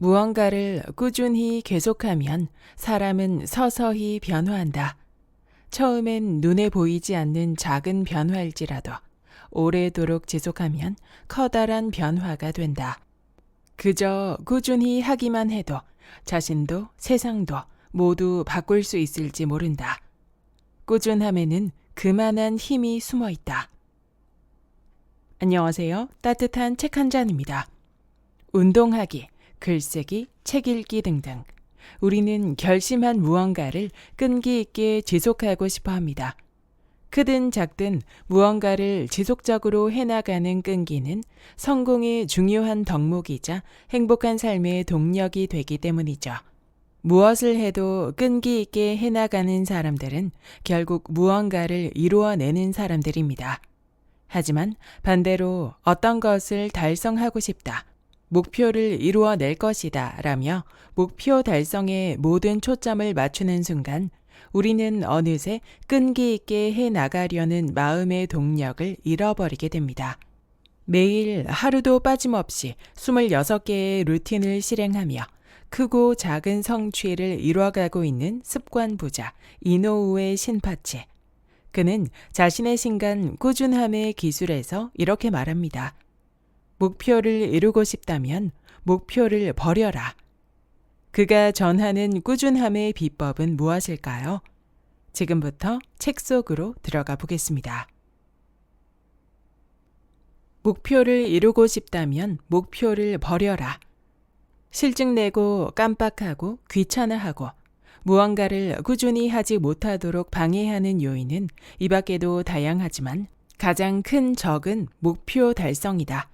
무언가를 꾸준히 계속하면 사람은 서서히 변화한다. 처음엔 눈에 보이지 않는 작은 변화일지라도 오래도록 지속하면 커다란 변화가 된다. 그저 꾸준히 하기만 해도 자신도 세상도 모두 바꿀 수 있을지 모른다. 꾸준함에는 그만한 힘이 숨어 있다. 안녕하세요. 따뜻한 책 한 잔입니다. 운동하기, 글쓰기, 책 읽기 등등. 우리는 결심한 무언가를 끈기 있게 지속하고 싶어 합니다. 크든 작든 무언가를 지속적으로 해나가는 끈기는 성공의 중요한 덕목이자 행복한 삶의 동력이 되기 때문이죠. 무엇을 해도 끈기 있게 해나가는 사람들은 결국 무언가를 이루어내는 사람들입니다. 하지만 반대로 어떤 것을 달성하고 싶다. 목표를 이루어낼 것이다. 라며 목표 달성에 모든 초점을 맞추는 순간 우리는 어느새 끈기 있게 해 나가려는 마음의 동력을 잃어버리게 됩니다. 매일 하루도 빠짐없이 26개의 루틴을 실행하며 크고 작은 성취를 이뤄가고 있는 습관 부자 이노우의 신파체. 그는 자신의 신간 꾸준함의 기술에서 이렇게 말합니다. 목표를 이루고 싶다면 목표를 버려라. 그가 전하는 꾸준함의 비법은 무엇일까요? 지금부터 책 속으로 들어가 보겠습니다. 목표를 이루고 싶다면 목표를 버려라. 실증내고 깜빡하고 귀찮아하고 무언가를 꾸준히 하지 못하도록 방해하는 요인은 이 밖에도 다양하지만 가장 큰 적은 목표 달성이다.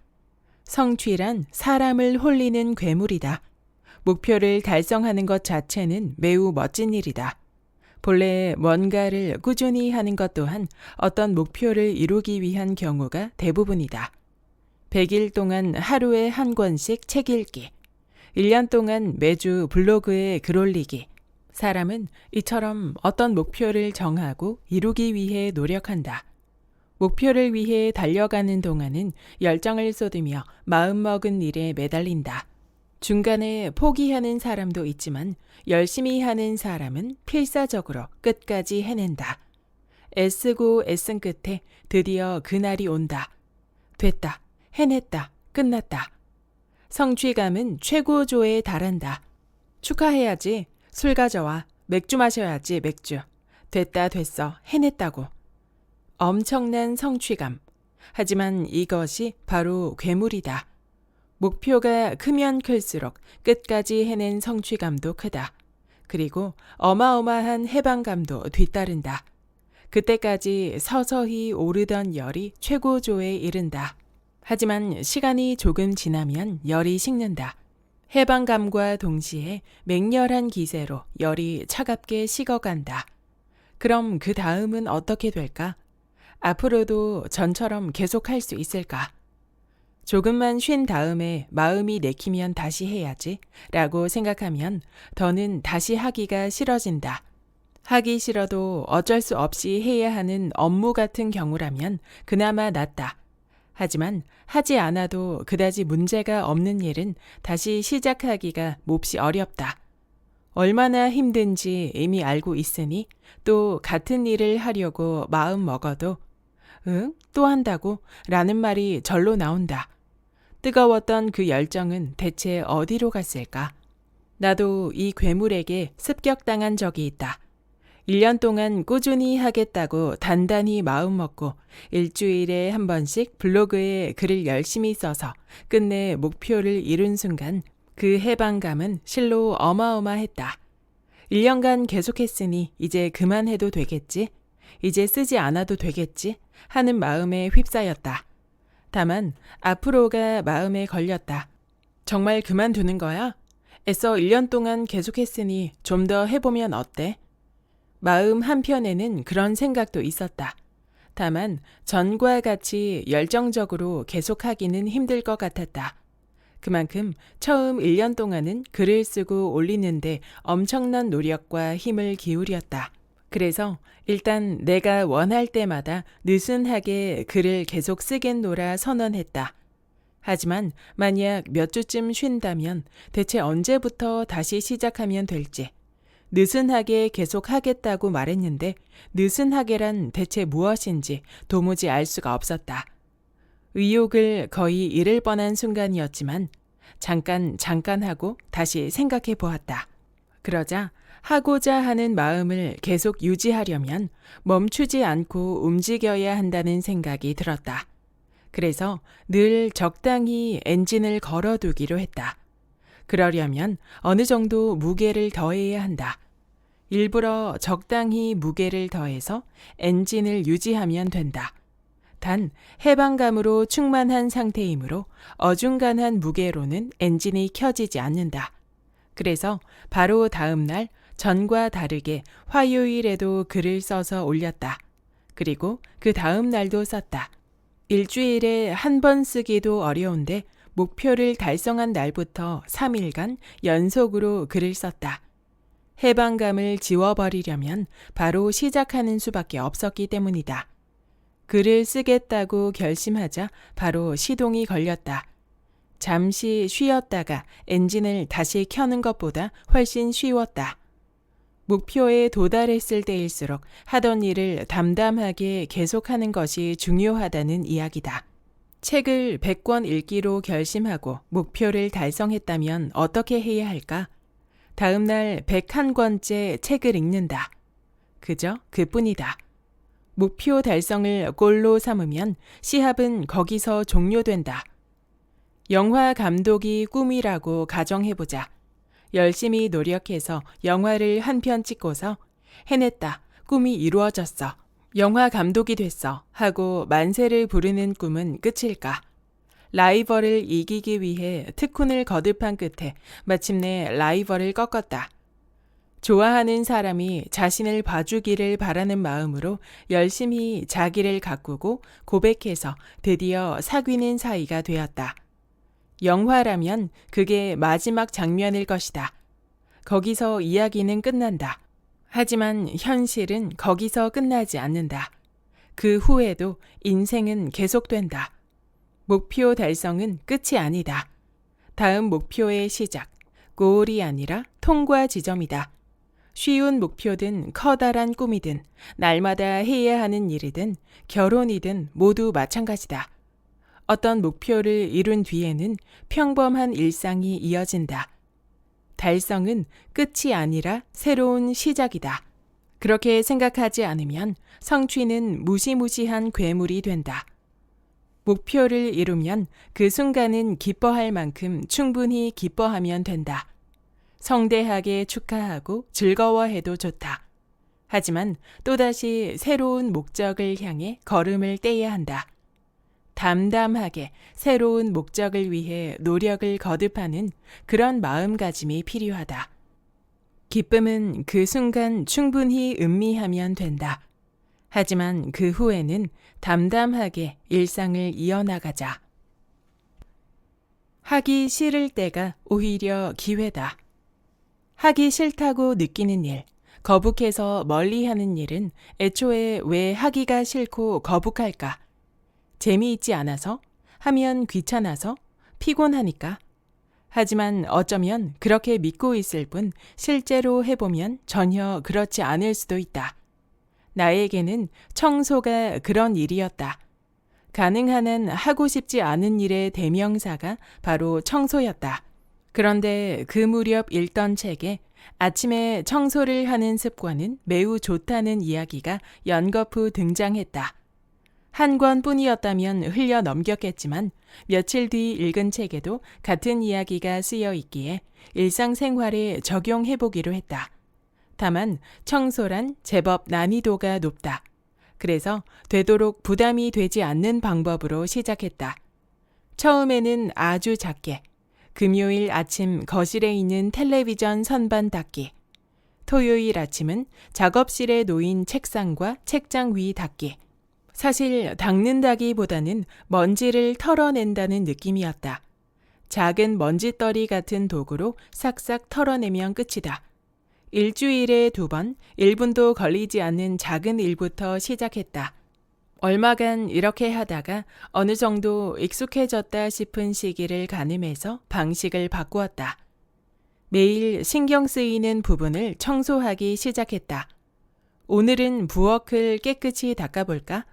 성취란 사람을 홀리는 괴물이다. 목표를 달성하는 것 자체는 매우 멋진 일이다. 본래 뭔가를 꾸준히 하는 것 또한 어떤 목표를 이루기 위한 경우가 대부분이다. 100일 동안 하루에 한 권씩 책 읽기, 1년 동안 매주 블로그에 글 올리기. 사람은 이처럼 어떤 목표를 정하고 이루기 위해 노력한다. 목표를 위해 달려가는 동안은 열정을 쏟으며 마음먹은 일에 매달린다. 중간에 포기하는 사람도 있지만 열심히 하는 사람은 필사적으로 끝까지 해낸다. 애쓰고 애쓴 끝에 드디어 그날이 온다. 됐다. 해냈다. 끝났다. 성취감은 최고조에 달한다. 축하해야지. 술 가져와. 맥주 마셔야지, 맥주. 됐다, 됐어. 해냈다고. 엄청난 성취감. 하지만 이것이 바로 괴물이다. 목표가 크면 클수록 끝까지 해낸 성취감도 크다. 그리고 어마어마한 해방감도 뒤따른다. 그때까지 서서히 오르던 열이 최고조에 이른다. 하지만 시간이 조금 지나면 열이 식는다. 해방감과 동시에 맹렬한 기세로 열이 차갑게 식어간다. 그럼 그 다음은 어떻게 될까? 앞으로도 전처럼 계속할 수 있을까? 조금만 쉰 다음에 마음이 내키면 다시 해야지 라고 생각하면 더는 다시 하기가 싫어진다. 하기 싫어도 어쩔 수 없이 해야 하는 업무 같은 경우라면 그나마 낫다. 하지만 하지 않아도 그다지 문제가 없는 일은 다시 시작하기가 몹시 어렵다. 얼마나 힘든지 이미 알고 있으니 또 같은 일을 하려고 마음 먹어도 응? 또 한다고? 라는 말이 절로 나온다. 뜨거웠던 그 열정은 대체 어디로 갔을까? 나도 이 괴물에게 습격당한 적이 있다. 1년 동안 꾸준히 하겠다고 단단히 마음먹고 일주일에 한 번씩 블로그에 글을 열심히 써서 끝내 목표를 이룬 순간 그 해방감은 실로 어마어마했다. 1년간 계속했으니 이제 그만해도 되겠지? 이제 쓰지 않아도 되겠지? 하는 마음에 휩싸였다. 다만 앞으로가 마음에 걸렸다. 정말 그만두는 거야? 애써 1년 동안 계속했으니 좀 더 해보면 어때? 마음 한편에는 그런 생각도 있었다. 다만 전과 같이 열정적으로 계속하기는 힘들 것 같았다. 그만큼 처음 1년 동안은 글을 쓰고 올리는데 엄청난 노력과 힘을 기울였다. 그래서 일단 내가 원할 때마다 느슨하게 글을 계속 쓰겠노라 선언했다. 하지만 만약 몇 주쯤 쉰다면 대체 언제부터 다시 시작하면 될지 느슨하게 계속 하겠다고 말했는데 느슨하게란 대체 무엇인지 도무지 알 수가 없었다. 의욕을 거의 잃을 뻔한 순간이었지만 잠깐 잠깐 하고 다시 생각해 보았다. 그러자 하고자 하는 마음을 계속 유지하려면 멈추지 않고 움직여야 한다는 생각이 들었다. 그래서 늘 적당히 엔진을 걸어두기로 했다. 그러려면 어느 정도 무게를 더해야 한다. 일부러 적당히 무게를 더해서 엔진을 유지하면 된다. 단 해방감으로 충만한 상태이므로 어중간한 무게로는 엔진이 켜지지 않는다. 그래서 바로 다음 날 전과 다르게 화요일에도 글을 써서 올렸다. 그리고 그 다음 날도 썼다. 일주일에 한 번 쓰기도 어려운데 목표를 달성한 날부터 3일간 연속으로 글을 썼다. 해방감을 지워버리려면 바로 시작하는 수밖에 없었기 때문이다. 글을 쓰겠다고 결심하자 바로 시동이 걸렸다. 잠시 쉬었다가 엔진을 다시 켜는 것보다 훨씬 쉬웠다. 목표에 도달했을 때일수록 하던 일을 담담하게 계속하는 것이 중요하다는 이야기다. 책을 100권 읽기로 결심하고 목표를 달성했다면 어떻게 해야 할까? 다음 날 101권째 책을 읽는다. 그저 그뿐이다. 목표 달성을 골로 삼으면 시합은 거기서 종료된다. 영화 감독이 꿈이라고 가정해보자. 열심히 노력해서 영화를 한 편 찍고서 해냈다. 꿈이 이루어졌어. 영화 감독이 됐어. 하고 만세를 부르는 꿈은 끝일까? 라이벌을 이기기 위해 특훈을 거듭한 끝에 마침내 라이벌을 꺾었다. 좋아하는 사람이 자신을 봐주기를 바라는 마음으로 열심히 자기를 가꾸고 고백해서 드디어 사귀는 사이가 되었다. 영화라면 그게 마지막 장면일 것이다. 거기서 이야기는 끝난다. 하지만 현실은 거기서 끝나지 않는다. 그 후에도 인생은 계속된다. 목표 달성은 끝이 아니다. 다음 목표의 시작, 골이 아니라 통과 지점이다. 쉬운 목표든 커다란 꿈이든 날마다 해야 하는 일이든 결혼이든 모두 마찬가지다. 어떤 목표를 이룬 뒤에는 평범한 일상이 이어진다. 달성은 끝이 아니라 새로운 시작이다. 그렇게 생각하지 않으면 성취는 무시무시한 괴물이 된다. 목표를 이루면 그 순간은 기뻐할 만큼 충분히 기뻐하면 된다. 성대하게 축하하고 즐거워해도 좋다. 하지만 또다시 새로운 목적을 향해 걸음을 떼야 한다. 담담하게 새로운 목적을 위해 노력을 거듭하는 그런 마음가짐이 필요하다. 기쁨은 그 순간 충분히 음미하면 된다. 하지만 그 후에는 담담하게 일상을 이어나가자. 하기 싫을 때가 오히려 기회다. 하기 싫다고 느끼는 일, 거북해서 멀리 하는 일은 애초에 왜 하기가 싫고 거북할까? 재미있지 않아서? 하면 귀찮아서? 피곤하니까? 하지만 어쩌면 그렇게 믿고 있을 뿐 실제로 해보면 전혀 그렇지 않을 수도 있다. 나에게는 청소가 그런 일이었다. 가능한 한 하고 싶지 않은 일의 대명사가 바로 청소였다. 그런데 그 무렵 읽던 책에 아침에 청소를 하는 습관은 매우 좋다는 이야기가 연거푸 등장했다. 한 권뿐이었다면 흘려 넘겼겠지만 며칠 뒤 읽은 책에도 같은 이야기가 쓰여 있기에 일상생활에 적용해 보기로 했다. 다만 청소란 제법 난이도가 높다. 그래서 되도록 부담이 되지 않는 방법으로 시작했다. 처음에는 아주 작게 금요일 아침 거실에 있는 텔레비전 선반 닦기. 토요일 아침은 작업실에 놓인 책상과 책장 위 닦기. 사실 닦는다기보다는 먼지를 털어낸다는 느낌이었다. 작은 먼지떨이 같은 도구로 싹싹 털어내면 끝이다. 일주일에 두 번, 1분도 걸리지 않는 작은 일부터 시작했다. 얼마간 이렇게 하다가 어느 정도 익숙해졌다 싶은 시기를 가늠해서 방식을 바꾸었다. 매일 신경 쓰이는 부분을 청소하기 시작했다. 오늘은 부엌을 깨끗이 닦아볼까?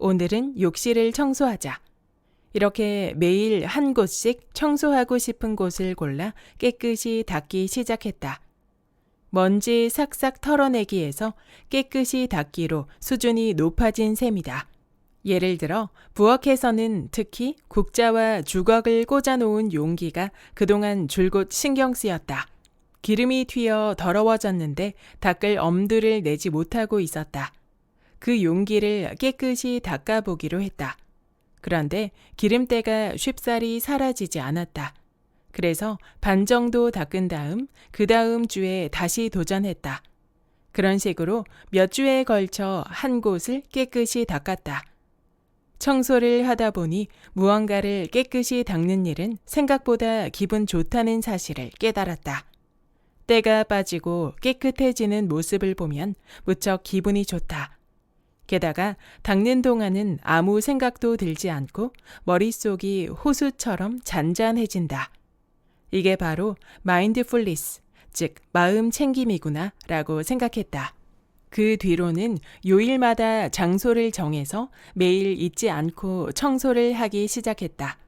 오늘은 욕실을 청소하자. 이렇게 매일 한 곳씩 청소하고 싶은 곳을 골라 깨끗이 닦기 시작했다. 먼지 싹싹 털어내기에서 깨끗이 닦기로 수준이 높아진 셈이다. 예를 들어 부엌에서는 특히 국자와 주걱을 꽂아놓은 용기가 그동안 줄곧 신경 쓰였다. 기름이 튀어 더러워졌는데 닦을 엄두를 내지 못하고 있었다. 그 용기를 깨끗이 닦아보기로 했다. 그런데 기름때가 쉽사리 사라지지 않았다. 그래서 반 정도 닦은 다음 그 다음 주에 다시 도전했다. 그런 식으로 몇 주에 걸쳐 한 곳을 깨끗이 닦았다. 청소를 하다 보니 무언가를 깨끗이 닦는 일은 생각보다 기분 좋다는 사실을 깨달았다. 때가 빠지고 깨끗해지는 모습을 보면 무척 기분이 좋다. 게다가 닦는 동안은 아무 생각도 들지 않고 머릿속이 호수처럼 잔잔해진다. 이게 바로 마인드풀리스, 즉 마음 챙김이구나 라고 생각했다. 그 뒤로는 요일마다 장소를 정해서 매일 잊지 않고 청소를 하기 시작했다.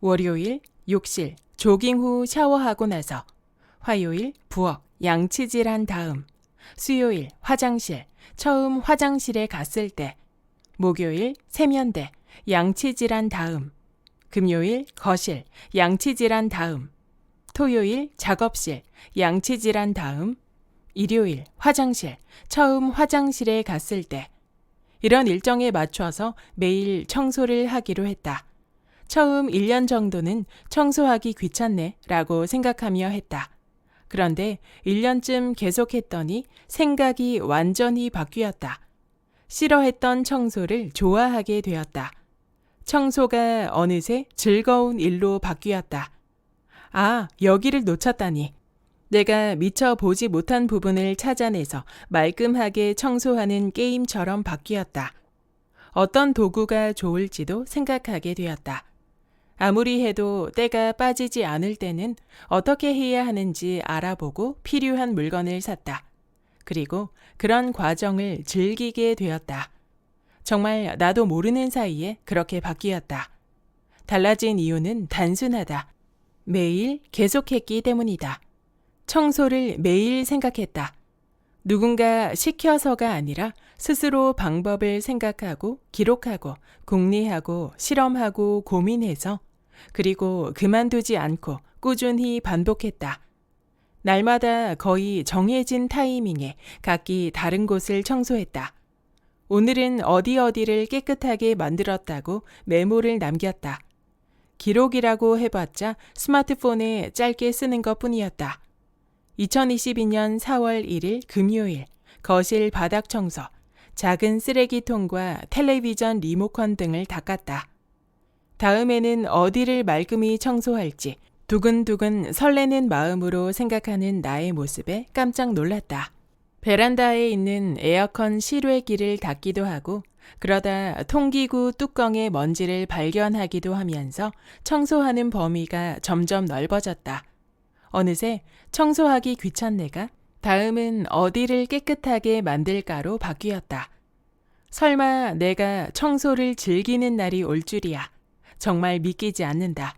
월요일 욕실, 조깅 후 샤워하고 나서 화요일 부엌, 양치질한 다음 수요일 화장실, 처음 화장실에 갔을 때. 목요일 세면대, 양치질한 다음. 금요일 거실, 양치질한 다음. 토요일 작업실, 양치질한 다음. 일요일 화장실, 처음 화장실에 갔을 때. 이런 일정에 맞춰서 매일 청소를 하기로 했다. 처음 1년 정도는 청소하기 귀찮네 라고 생각하며 했다. 그런데 1년쯤 계속했더니 생각이 완전히 바뀌었다. 싫어했던 청소를 좋아하게 되었다. 청소가 어느새 즐거운 일로 바뀌었다. 아, 여기를 놓쳤다니. 내가 미처 보지 못한 부분을 찾아내서 말끔하게 청소하는 게임처럼 바뀌었다. 어떤 도구가 좋을지도 생각하게 되었다. 아무리 해도 때가 빠지지 않을 때는 어떻게 해야 하는지 알아보고 필요한 물건을 샀다. 그리고 그런 과정을 즐기게 되었다. 정말 나도 모르는 사이에 그렇게 바뀌었다. 달라진 이유는 단순하다. 매일 계속했기 때문이다. 청소를 매일 생각했다. 누군가 시켜서가 아니라 스스로 방법을 생각하고 기록하고 궁리하고 실험하고 고민해서 그리고 그만두지 않고 꾸준히 반복했다. 날마다 거의 정해진 타이밍에 각기 다른 곳을 청소했다. 오늘은 어디 어디를 깨끗하게 만들었다고 메모를 남겼다. 기록이라고 해봤자 스마트폰에 짧게 쓰는 것 뿐이었다. 2022년 4월 1일 금요일 거실 바닥 청소, 작은 쓰레기통과 텔레비전 리모컨 등을 닦았다. 다음에는 어디를 말끔히 청소할지 두근두근 설레는 마음으로 생각하는 나의 모습에 깜짝 놀랐다. 베란다에 있는 에어컨 실외기를 닫기도 하고 그러다 통기구 뚜껑의 먼지를 발견하기도 하면서 청소하는 범위가 점점 넓어졌다. 어느새 청소하기 귀찮네가 다음은 어디를 깨끗하게 만들까로 바뀌었다. 설마 내가 청소를 즐기는 날이 올 줄이야. 정말 믿기지 않는다.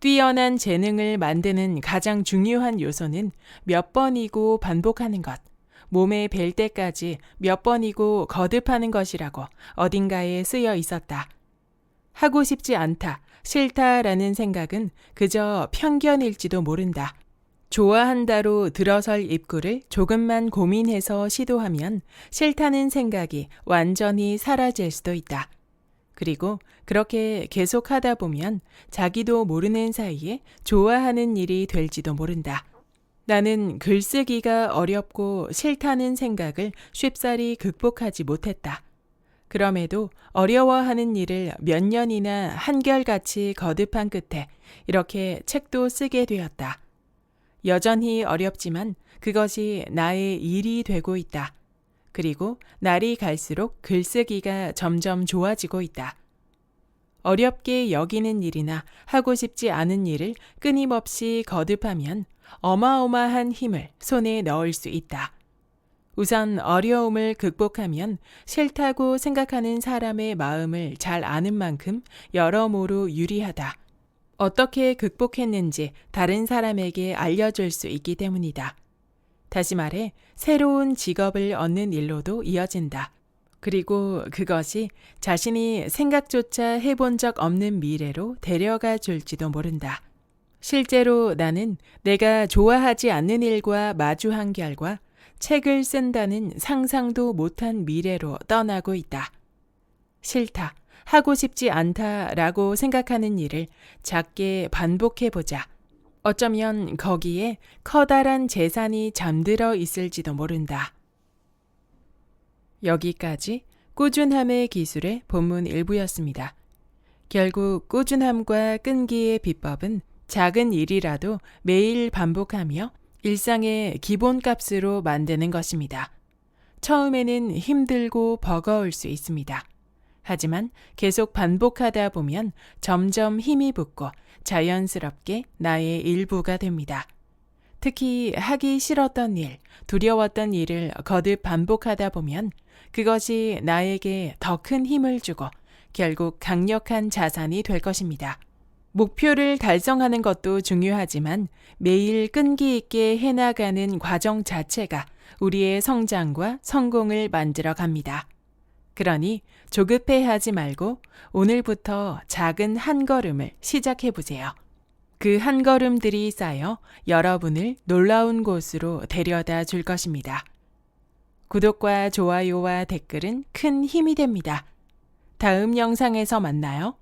뛰어난 재능을 만드는 가장 중요한 요소는 몇 번이고 반복하는 것. 몸에 뵐 때까지 몇 번이고 거듭하는 것이라고 어딘가에 쓰여 있었다. 하고 싶지 않다, 싫다라는 생각은 그저 편견일지도 모른다. 좋아한다로 들어설 입구를 조금만 고민해서 시도하면 싫다는 생각이 완전히 사라질 수도 있다. 그리고 그렇게 계속 하다 보면 자기도 모르는 사이에 좋아하는 일이 될지도 모른다. 나는 글쓰기가 어렵고 싫다는 생각을 쉽사리 극복하지 못했다. 그럼에도 어려워하는 일을 몇 년이나 한결같이 거듭한 끝에 이렇게 책도 쓰게 되었다. 여전히 어렵지만 그것이 나의 일이 되고 있다. 그리고 날이 갈수록 글쓰기가 점점 좋아지고 있다. 어렵게 여기는 일이나 하고 싶지 않은 일을 끊임없이 거듭하면 어마어마한 힘을 손에 넣을 수 있다. 우선 어려움을 극복하면 싫다고 생각하는 사람의 마음을 잘 아는 만큼 여러모로 유리하다. 어떻게 극복했는지 다른 사람에게 알려줄 수 있기 때문이다. 다시 말해, 새로운 직업을 얻는 일로도 이어진다. 그리고 그것이 자신이 생각조차 해본 적 없는 미래로 데려가 줄지도 모른다. 실제로 나는 내가 좋아하지 않는 일과 마주한 결과 책을 쓴다는 상상도 못한 미래로 떠나고 있다. 싫다, 하고 싶지 않다라고 생각하는 일을 작게 반복해보자. 어쩌면 거기에 커다란 재산이 잠들어 있을지도 모른다. 여기까지 꾸준함의 기술의 본문 일부였습니다. 결국 꾸준함과 끈기의 비법은 작은 일이라도 매일 반복하며 일상의 기본값으로 만드는 것입니다. 처음에는 힘들고 버거울 수 있습니다. 하지만 계속 반복하다 보면 점점 힘이 붙고 자연스럽게 나의 일부가 됩니다. 특히 하기 싫었던 일, 두려웠던 일을 거듭 반복하다 보면 그것이 나에게 더 큰 힘을 주고 결국 강력한 자산이 될 것입니다. 목표를 달성하는 것도 중요하지만 매일 끈기 있게 해나가는 과정 자체가 우리의 성장과 성공을 만들어 갑니다. 그러니 조급해 하지 말고 오늘부터 작은 한 걸음을 시작해 보세요. 그 한 걸음들이 쌓여 여러분을 놀라운 곳으로 데려다 줄 것입니다. 구독과 좋아요와 댓글은 큰 힘이 됩니다. 다음 영상에서 만나요.